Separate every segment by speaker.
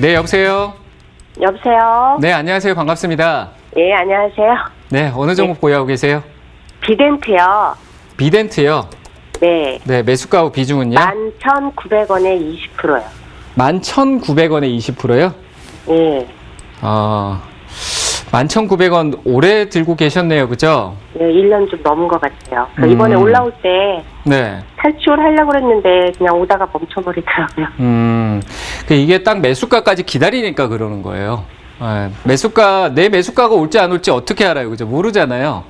Speaker 1: 네, 여보세요.
Speaker 2: 여보세요?
Speaker 1: 네, 안녕하세요. 반갑습니다.
Speaker 2: 예, 안녕하세요.
Speaker 1: 네, 어느 종목 보유하고 계세요?
Speaker 2: 비덴트요.
Speaker 1: 비덴트요.
Speaker 2: 네.
Speaker 1: 네, 매수가하고 비중은요?
Speaker 2: 11,900원에 20%요.
Speaker 1: 11,900원에 20%요?
Speaker 2: 예.
Speaker 1: 어, 11,900원 오래 들고 계셨네요. 그죠?
Speaker 2: 예, 1년 좀 넘은 것 같아요. 그
Speaker 1: 음.
Speaker 2: 이번에 올라올 때
Speaker 1: 네.
Speaker 2: 탈출하려고 그랬는데 그냥 오다가 멈춰버리더라고요.
Speaker 1: 음, 그 이게 딱 매수가까지 기다리니까 그러는 거예요. 예, 매수가, 내 매수가가 올지 안 올지 어떻게 알아요? 그죠? 모르잖아요.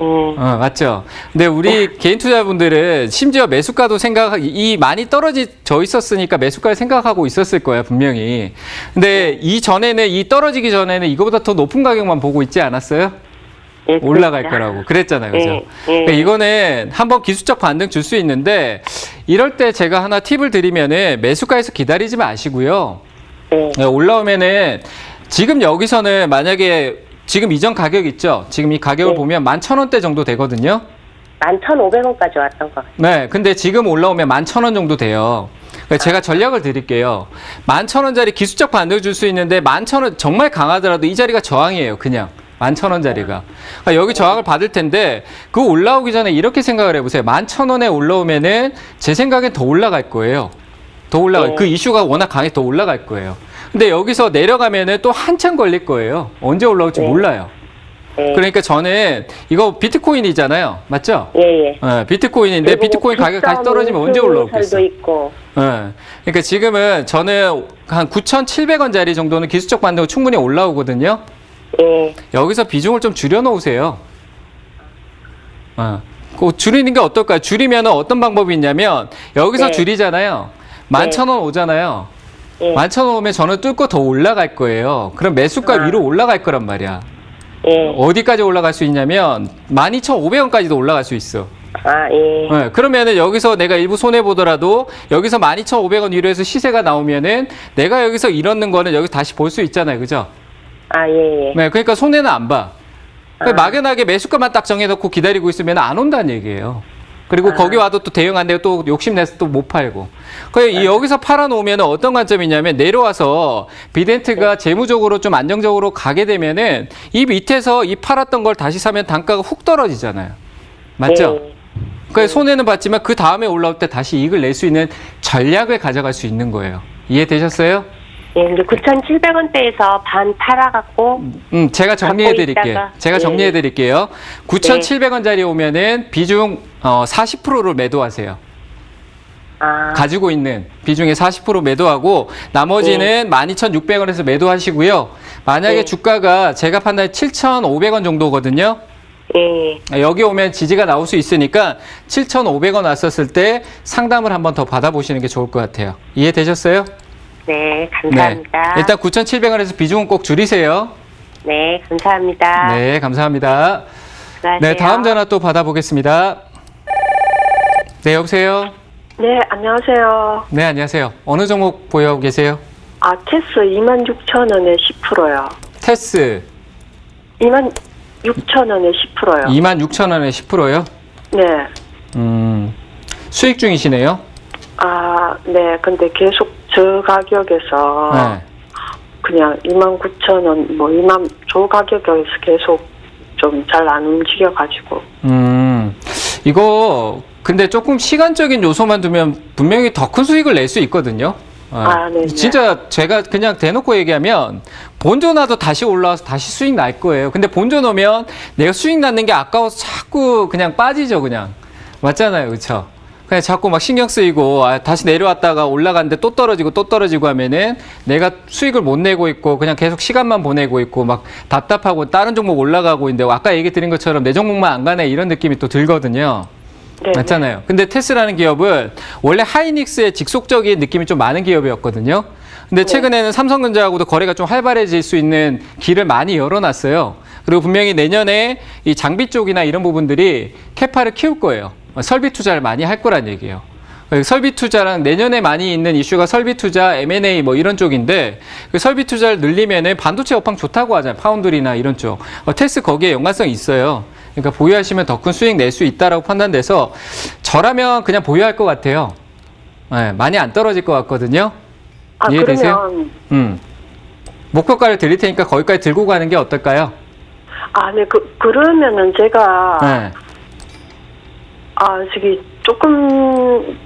Speaker 2: 예.
Speaker 1: 어, 맞죠. 근데 우리 개인 투자분들은 심지어 매수가도 생각, 이 많이 떨어져 있었으니까 매수가를 생각하고 있었을 거야, 분명히. 근데 이 전에는, 이 떨어지기 전에는 이거보다 더 높은 가격만 보고 있지 않았어요?
Speaker 2: 예,
Speaker 1: 올라갈
Speaker 2: 그랬죠.
Speaker 1: 거라고. 그랬잖아요. 그죠?
Speaker 2: 예, 예.
Speaker 1: 그러니까 이거는 한번 기술적 반등 줄 수 있는데, 이럴 때 제가 하나 팁을 드리면은 매수가에서 기다리지 마시고요.
Speaker 2: 예.
Speaker 1: 네, 올라오면은 지금 여기서는 만약에 지금 이전 가격 있죠? 지금 이 가격을
Speaker 2: 네.
Speaker 1: 보면 11,000원대 정도 되거든요.
Speaker 2: 11,500원까지 왔던 것 같아요.
Speaker 1: 네, 근데 지금 올라오면 11,000원 정도 돼요. 그러니까 제가 전략을 드릴게요. 11,000원짜리 기술적 반등을 줄 수 있는데 11,000원 정말 강하더라도 이 자리가 저항이에요. 그냥 11,000원짜리가. 그러니까 여기 저항을 받을 텐데 그 올라오기 전에 이렇게 생각을 해보세요. 11,000원에 올라오면은 제 생각엔 더 올라갈 거예요. 더 올라갈
Speaker 2: 네.
Speaker 1: 그 이슈가 워낙 강해 더 올라갈 거예요. 근데 여기서 내려가면은 또 한참 걸릴 거예요. 언제 올라올지
Speaker 2: 네.
Speaker 1: 몰라요.
Speaker 2: 예.
Speaker 1: 그러니까 저는 이거 비트코인이잖아요. 맞죠?
Speaker 2: 예, 예.
Speaker 1: 예, 비트코인인데 비트코인 가격 다시 떨어지면 언제
Speaker 2: 도
Speaker 1: 올라오겠어?
Speaker 2: 있고.
Speaker 1: 예. 그러니까 지금은 저는 한 9,700원짜리 정도는 기술적 반등으로 충분히 올라오거든요.
Speaker 2: 예.
Speaker 1: 여기서 비중을 좀 줄여 놓으세요. 어. 그 줄이는 게 어떨까요? 줄이면 어떤 방법이 있냐면 여기서
Speaker 2: 네.
Speaker 1: 줄이잖아요. 11,000원 오잖아요.
Speaker 2: 예.
Speaker 1: 11,000원 오면 저는 뚫고 더 올라갈 거예요. 그럼 매수가
Speaker 2: 아.
Speaker 1: 위로 올라갈 거란 말이야.
Speaker 2: 예.
Speaker 1: 어디까지 올라갈 수 있냐면 12,500원까지도 올라갈 수 있어.
Speaker 2: 아, 예.
Speaker 1: 네, 그러면은 여기서 내가 일부 손해 보더라도 여기서 12,500원 위로 해서 시세가 나오면은 내가 여기서 잃었는 거는 여기 다시 볼 수 있잖아요. 그죠?
Speaker 2: 아, 예, 예.
Speaker 1: 네, 그러니까 손해는 안 봐. 그러니까
Speaker 2: 아.
Speaker 1: 막연하게 매수가만 딱 정해 놓고 기다리고 있으면 안 온다는 얘기예요. 그리고
Speaker 2: 아.
Speaker 1: 거기 와도 또 대응 안 되고 또 욕심내서 또 못 팔고. 그래서 이 여기서 팔아놓으면 어떤 관점이냐면 내려와서 비덴트가 재무적으로 좀 안정적으로 가게 되면은 이 밑에서 이 팔았던 걸 다시 사면 단가가 훅 떨어지잖아요. 맞죠?
Speaker 2: 예.
Speaker 1: 그러니까 손해는 봤지만 그 다음에 올라올 때 다시 이익을 낼 수 있는 전략을 가져갈 수 있는 거예요. 이해되셨어요?
Speaker 2: 예, 근데 9,700원대에서 반 팔아갖고,
Speaker 1: 음, 제가 정리해 드릴게요.
Speaker 2: 있다가,
Speaker 1: 제가
Speaker 2: 예.
Speaker 1: 정리해 드릴게요. 9,700원짜리 오면은 비중 어, 40%를 매도하세요.
Speaker 2: 아,
Speaker 1: 가지고 있는 비중의 40% 매도하고 나머지는 12,600원에서 매도하시고요. 만약에
Speaker 2: 네.
Speaker 1: 주가가 제가 판단해 7,500원 정도거든요.
Speaker 2: 예.
Speaker 1: 여기 오면 지지가 나올 수 있으니까 7,500원 왔었을 때 상담을 한번 더 받아보시는 게 좋을 것 같아요. 이해되셨어요?
Speaker 2: 네, 감사합니다.
Speaker 1: 일단 9,700원에서 비중은 꼭 줄이세요.
Speaker 2: 네, 감사합니다.
Speaker 1: 네, 감사합니다.
Speaker 2: 수고하세요.
Speaker 1: 네, 다음 전화 또 받아보겠습니다. 네, 여보세요?
Speaker 3: 네, 안녕하세요.
Speaker 1: 네, 안녕하세요. 어느 종목 보유하고 계세요?
Speaker 3: 아, 캐스 26,000원에 10%요.
Speaker 1: 테스
Speaker 3: 26,000원에 10%요.
Speaker 1: 26,000원에 10%요?
Speaker 3: 네.
Speaker 1: 음, 수익 중이시네요?
Speaker 3: 아, 네. 근데 계속 저 가격에서
Speaker 1: 네.
Speaker 3: 그냥 29,000원, 뭐 2만, 저 가격에서 계속 좀 잘 안 움직여가지고.
Speaker 1: 음, 이거, 근데 조금 시간적인 요소만 두면 분명히 더 큰 수익을 낼 수 있거든요.
Speaker 3: 아, 네네.
Speaker 1: 진짜 제가 그냥 대놓고 얘기하면 본전 나도 다시 올라와서 다시 수익 날 거예요. 근데 본전 오면 내가 수익 낳는 게 아까워서 자꾸 그냥 빠지죠, 그냥. 맞잖아요, 그쵸? 그냥 자꾸 막 신경 쓰이고 아, 다시 내려왔다가 올라갔는데 또 떨어지고 또 떨어지고 하면은 내가 수익을 못 내고 있고 그냥 계속 시간만 보내고 있고 막 답답하고 다른 종목 올라가고 있는데 아까 얘기 드린 것처럼 내 종목만 안 가네 이런 느낌이 또 들거든요.
Speaker 3: 네.
Speaker 1: 맞잖아요. 근데 테스라는 기업은 원래 하이닉스의 직속적인 느낌이 좀 많은 기업이었거든요. 근데 최근에는 삼성전자하고도 거래가 좀 활발해질 수 있는 길을 많이 열어놨어요. 그리고 분명히 내년에 이 장비 쪽이나 이런 부분들이 캐파를 키울 거예요. 설비 투자를 많이 할 거란 얘기예요. 설비 투자랑 내년에 많이 있는 이슈가 설비 투자, M&A 뭐 이런 쪽인데 그 설비 투자를 늘리면은 반도체 업황 좋다고 하잖아요. 파운드리나 이런 쪽. 어, 테스 거기에 연관성이 있어요. 그러니까 보유하시면 더 큰 수익 낼 수 있다라고 판단돼서 저라면 그냥 보유할 것 같아요. 네, 많이 안 떨어질 것 같거든요.
Speaker 3: 아,
Speaker 1: 이해되세요?
Speaker 3: 그러면
Speaker 1: 음. 목표가를 드릴 테니까 거기까지 들고 가는 게 어떨까요?
Speaker 3: 아, 네, 그, 그러면은 제가,
Speaker 1: 네.
Speaker 3: 아, 저기, 조금,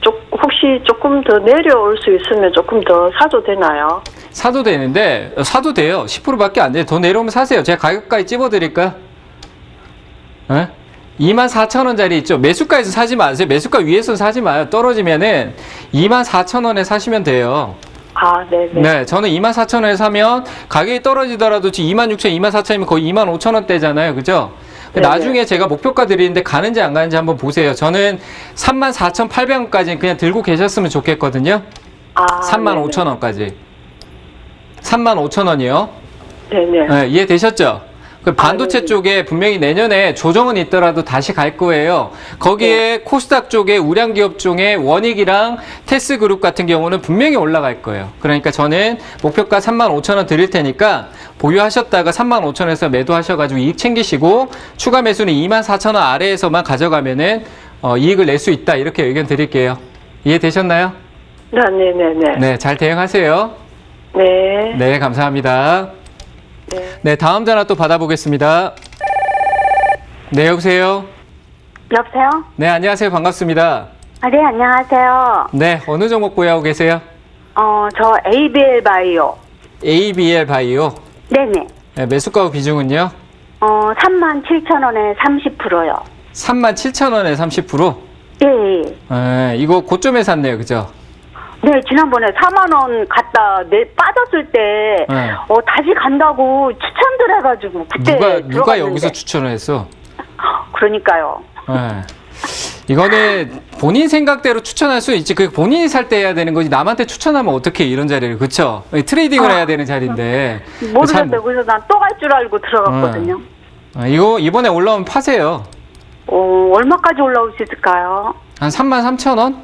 Speaker 3: 조, 혹시 조금 더 내려올 수 있으면 조금 더 사도 되나요?
Speaker 1: 사도 되는데 어, 사도 돼요. 10%밖에 안 돼요. 더 내려오면 사세요. 제가 가격까지 찝어드릴까요? 예? 2만 4천 원짜리 있죠. 매수가에서 사지 마세요. 매수가 위에서 사지 마요. 떨어지면은 2만 4천 원에 사시면 돼요.
Speaker 3: 아, 네네.
Speaker 1: 네, 저는 2만 4천 원에 사면 가격이 떨어지더라도 지금 2만 6천, 2만 4천이면 거의 2만 5천 원대잖아요. 그죠?
Speaker 3: 네네.
Speaker 1: 나중에 제가 목표가 드리는데 가는지 안 가는지 한번 보세요. 저는 3만 4천 8백원까지 그냥 들고 계셨으면 좋겠거든요.
Speaker 3: 아,
Speaker 1: 3만
Speaker 3: 네네.
Speaker 1: 5천 원까지. 3만 5천 원이요.
Speaker 3: 네네.
Speaker 1: 네, 이해되셨죠? 그 반도체
Speaker 3: 아.
Speaker 1: 쪽에 분명히 내년에 조정은 있더라도 다시 갈 거예요. 거기에 코스닥 쪽에 우량 기업 중에 원익이랑 테스 그룹 같은 경우는 분명히 올라갈 거예요. 그러니까 저는 목표가 3만 5천 원 드릴 테니까 보유하셨다가 3만 5천 원에서 매도하셔가지고 이익 챙기시고 추가 매수는 2만 4천 원 아래에서만 가져가면은 어, 이익을 낼 수 있다 이렇게 의견 드릴게요. 이해되셨나요?
Speaker 3: 네, 네 네 네.
Speaker 1: 네, 잘 대응하세요.
Speaker 3: 네.
Speaker 1: 네, 감사합니다.
Speaker 3: 네.
Speaker 1: 네, 다음 전화 또 받아보겠습니다. 네, 여보세요?
Speaker 4: 여보세요?
Speaker 1: 네, 안녕하세요. 반갑습니다.
Speaker 4: 아, 네, 안녕하세요.
Speaker 1: 네, 어느 종목 보유하고 계세요?
Speaker 4: 어, 저 ABL 바이오.
Speaker 1: ABL 바이오.
Speaker 4: 네네.
Speaker 1: 네, 매수가 비중은요?
Speaker 4: 어, 3만 7천 원에 30%요.
Speaker 1: 3만 7천 원에 30%?
Speaker 4: 예, 예.
Speaker 1: 네, 이거 고점에 샀네요. 그죠?
Speaker 4: 네, 지난번에 4만 원 갔 다 내 빠졌을 때,
Speaker 1: 네.
Speaker 4: 어, 다시 간다고 추천들 해가지고, 그때.
Speaker 1: 누가, 누가
Speaker 4: 들어갔는데.
Speaker 1: 여기서 추천을 했어?
Speaker 4: 그러니까요.
Speaker 1: 네. 이거는 본인 생각대로 추천할 수 있지. 그 본인이 살 때 해야 되는 거지. 남한테 추천하면 어떻게 이런 자리를. 그쵸? 트레이딩을
Speaker 4: 아.
Speaker 1: 해야 되는 자리인데. 잘
Speaker 4: 모르겠어요.
Speaker 1: 못-
Speaker 4: 그래서 난 또 갈 줄 알고 들어갔거든요.
Speaker 1: 아, 이거 이번에 올라오면 파세요.
Speaker 4: 어, 얼마까지 올라올 수 있을까요?
Speaker 1: 한 3만 3천 원?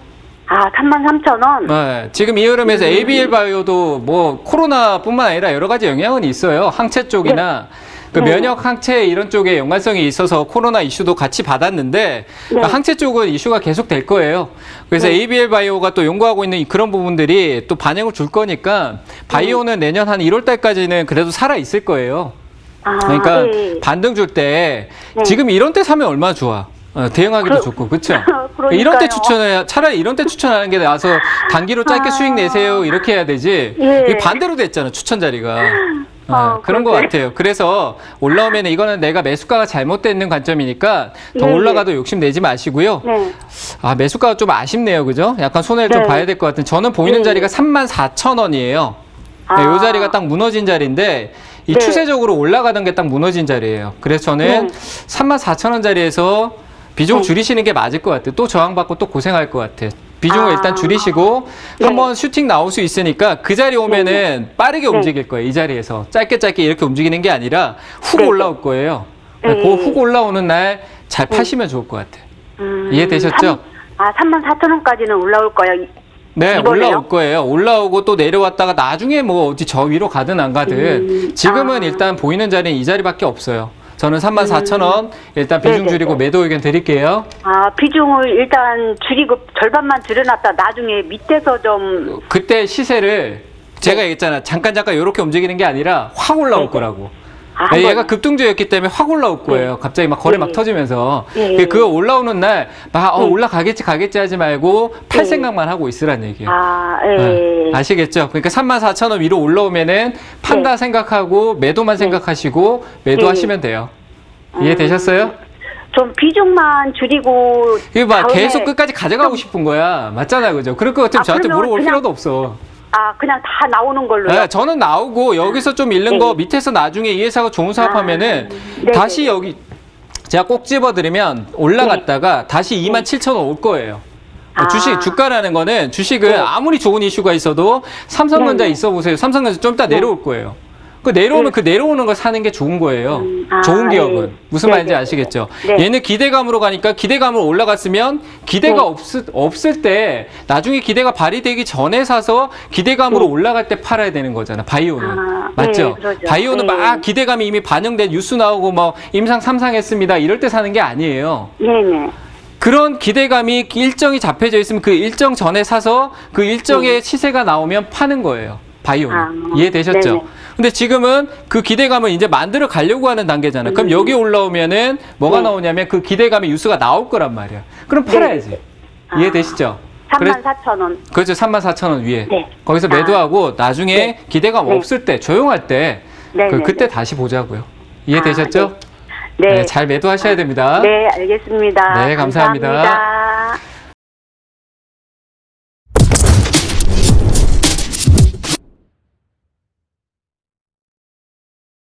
Speaker 4: 아, 3만 3천 원?
Speaker 1: 네, 지금 이 흐름에서 ABL 바이오도 뭐 코로나뿐만 아니라 여러 가지 영향은 있어요. 항체 쪽이나 그
Speaker 4: 네.
Speaker 1: 면역 항체 이런 쪽에 연관성이 있어서 코로나 이슈도 같이 받았는데
Speaker 4: 네.
Speaker 1: 항체 쪽은 이슈가 계속 될 거예요. 그래서
Speaker 4: 네.
Speaker 1: ABL 바이오가 또 연구하고 있는 그런 부분들이 또 반영을 줄 거니까 바이오는 내년 한 1월 달까지는 그래도 살아 있을 거예요.
Speaker 4: 아,
Speaker 1: 그러니까
Speaker 4: 예.
Speaker 1: 반등 줄 때
Speaker 4: 네.
Speaker 1: 지금 이런 때 사면 얼마나 좋아. 어, 대응하기도
Speaker 4: 그-
Speaker 1: 좋고 그렇죠.
Speaker 4: 그러니까요.
Speaker 1: 이런 때 추천해 차라리 이런 때 추천하는 게 나서 단기로 짧게
Speaker 4: 아.
Speaker 1: 수익 내세요 이렇게 해야 되지.
Speaker 4: 예.
Speaker 1: 이게 반대로 됐잖아 추천 자리가. 어,
Speaker 4: 아,
Speaker 1: 그런 것. 같아요. 그래서 올라오면 이거는 내가 매수가가 잘못되어 있는 관점이니까 더
Speaker 4: 예, 예.
Speaker 1: 올라가도 욕심 내지 마시고요.
Speaker 4: 네.
Speaker 1: 아 매수가가 좀 아쉽네요, 그죠? 약간 손해를 좀
Speaker 4: 네.
Speaker 1: 봐야 될 것 같은. 저는 보이는
Speaker 4: 네.
Speaker 1: 자리가 3만 4천 원이에요. 네, 요
Speaker 4: 아.
Speaker 1: 자리가 딱 무너진 자리인데 이
Speaker 4: 네.
Speaker 1: 추세적으로 올라가던 게 딱 무너진 자리예요. 그래서 저는
Speaker 4: 네.
Speaker 1: 3만 4천 원 자리에서 비중
Speaker 4: 네.
Speaker 1: 줄이시는 게 맞을 것 같아요. 또 저항받고 또 고생할 것 같아요. 비중을
Speaker 4: 아.
Speaker 1: 일단 줄이시고
Speaker 4: 네.
Speaker 1: 한번 슈팅 나올 수 있으니까 그 자리 오면은 빠르게 움직일 거예요. 이 자리에서 짧게 짧게 이렇게 움직이는 게 아니라 훅
Speaker 4: 네.
Speaker 1: 올라올 거예요.
Speaker 4: 네.
Speaker 1: 그훅 올라오는 날 잘 파시면 좋을 것 같아요.
Speaker 4: 음,
Speaker 1: 이해되셨죠?
Speaker 4: 삼- 아, 3만 4천 원까지는 올라올 거예요.
Speaker 1: 네,
Speaker 4: 이번에요?
Speaker 1: 올라올 거예요. 올라오고 또 내려왔다가 나중에 뭐 어디 저 위로 가든 안 가든
Speaker 4: 음,
Speaker 1: 지금은
Speaker 4: 아.
Speaker 1: 일단 보이는 자리는 이 자리밖에 없어요. 저는 3만 4천 원 일단 비중
Speaker 4: 음. 네네네.
Speaker 1: 줄이고 매도 의견 드릴게요.
Speaker 4: 아, 비중을 일단 줄이고 절반만 줄여놨다 나중에 밑에서 좀,
Speaker 1: 그때 시세를 제가 얘기했잖아. 잠깐 잠깐 이렇게 움직이는 게 아니라 확 올라올
Speaker 4: 네네.
Speaker 1: 거라고.
Speaker 4: 아,
Speaker 1: 네, 얘가 급등주였기 때문에 확 올라올 거예요. 갑자기 막 거래 막
Speaker 4: 네.
Speaker 1: 터지면서.
Speaker 4: 네.
Speaker 1: 그 올라오는 날, 막 어,
Speaker 4: 네.
Speaker 1: 올라가겠지, 가겠지 하지 말고 팔
Speaker 4: 네.
Speaker 1: 생각만 하고 있으란 얘기예요.
Speaker 4: 아, 예.
Speaker 1: 네, 아시겠죠? 그러니까 3만 4천 원 위로 올라오면은 판다
Speaker 4: 네.
Speaker 1: 생각하고 매도만 생각하시고 매도하시면 돼요. 이해되셨어요?
Speaker 4: 좀 비중만 줄이고.
Speaker 1: 이거 봐,
Speaker 4: 다음에-
Speaker 1: 계속 끝까지 가져가고 싶은 거야. 맞잖아, 그죠? 그럴 것 같으면
Speaker 4: 아,
Speaker 1: 저한테
Speaker 4: 그러면
Speaker 1: 물어볼
Speaker 4: 그냥-
Speaker 1: 필요도 없어.
Speaker 4: 아, 그냥 다 나오는 걸로요?
Speaker 1: 네, 저는 나오고 여기서 좀 잃는
Speaker 4: 네.
Speaker 1: 거 밑에서 나중에 이 회사가 좋은 사업하면은
Speaker 4: 아, 네,
Speaker 1: 다시
Speaker 4: 네.
Speaker 1: 여기 제가 꼭 집어드리면 올라갔다가 다시 2만 7천 원올 거예요.
Speaker 4: 아.
Speaker 1: 주식 주가라는 거는 주식은
Speaker 4: 네.
Speaker 1: 아무리 좋은 이슈가 있어도 삼성전자
Speaker 4: 네, 네.
Speaker 1: 있어 보세요. 삼성전자 좀 이따 내려올 거예요. 그 내려오면
Speaker 4: 네.
Speaker 1: 그 내려오는 걸 사는 게 좋은 거예요.
Speaker 4: 음, 아,
Speaker 1: 좋은 기업은
Speaker 4: 네.
Speaker 1: 무슨
Speaker 4: 네,
Speaker 1: 말인지
Speaker 4: 네,
Speaker 1: 아시겠죠?
Speaker 4: 네.
Speaker 1: 얘는 기대감으로 가니까 기대감으로 올라갔으면 기대가
Speaker 4: 네.
Speaker 1: 없을, 없을 때 나중에 기대가 발휘되기 전에 사서 기대감으로
Speaker 4: 네.
Speaker 1: 올라갈 때 팔아야 되는 거잖아. 바이오는
Speaker 4: 아,
Speaker 1: 맞죠?
Speaker 4: 네.
Speaker 1: 바이오는
Speaker 4: 네.
Speaker 1: 막 기대감이 이미 반영된 뉴스 나오고 뭐 임상 삼상했습니다. 이럴 때 사는 게 아니에요.
Speaker 4: 네 네.
Speaker 1: 그런 기대감이 일정이 잡혀져 있으면 그 일정 전에 사서 그 일정의 시세가 나오면 파는 거예요. 바이오는.
Speaker 4: 아,
Speaker 1: 이해되셨죠?
Speaker 4: 네네.
Speaker 1: 근데 지금은 그 기대감을 이제 만들어 가려고 하는 단계잖아요. 그럼 여기 올라오면은 뭐가
Speaker 4: 음. 네.
Speaker 1: 나오냐면 그 기대감의 유수가 나올 거란 말이야. 그럼
Speaker 4: 네.
Speaker 1: 팔아야지. 이해되시죠?
Speaker 4: 3만 4천 원.
Speaker 1: 그렇죠. 3만 4천 원 위에.
Speaker 4: 네.
Speaker 1: 거기서
Speaker 4: 아.
Speaker 1: 매도하고 나중에
Speaker 4: 네.
Speaker 1: 기대감
Speaker 4: 네.
Speaker 1: 없을 때, 조용할 때,
Speaker 4: 네,
Speaker 1: 그,
Speaker 4: 네,
Speaker 1: 그때
Speaker 4: 네.
Speaker 1: 다시 보자고요. 이해되셨죠?
Speaker 4: 네.
Speaker 1: 잘 매도하셔야 됩니다.
Speaker 4: 네, 알겠습니다.
Speaker 1: 네, 감사합니다.
Speaker 4: 감사합니다.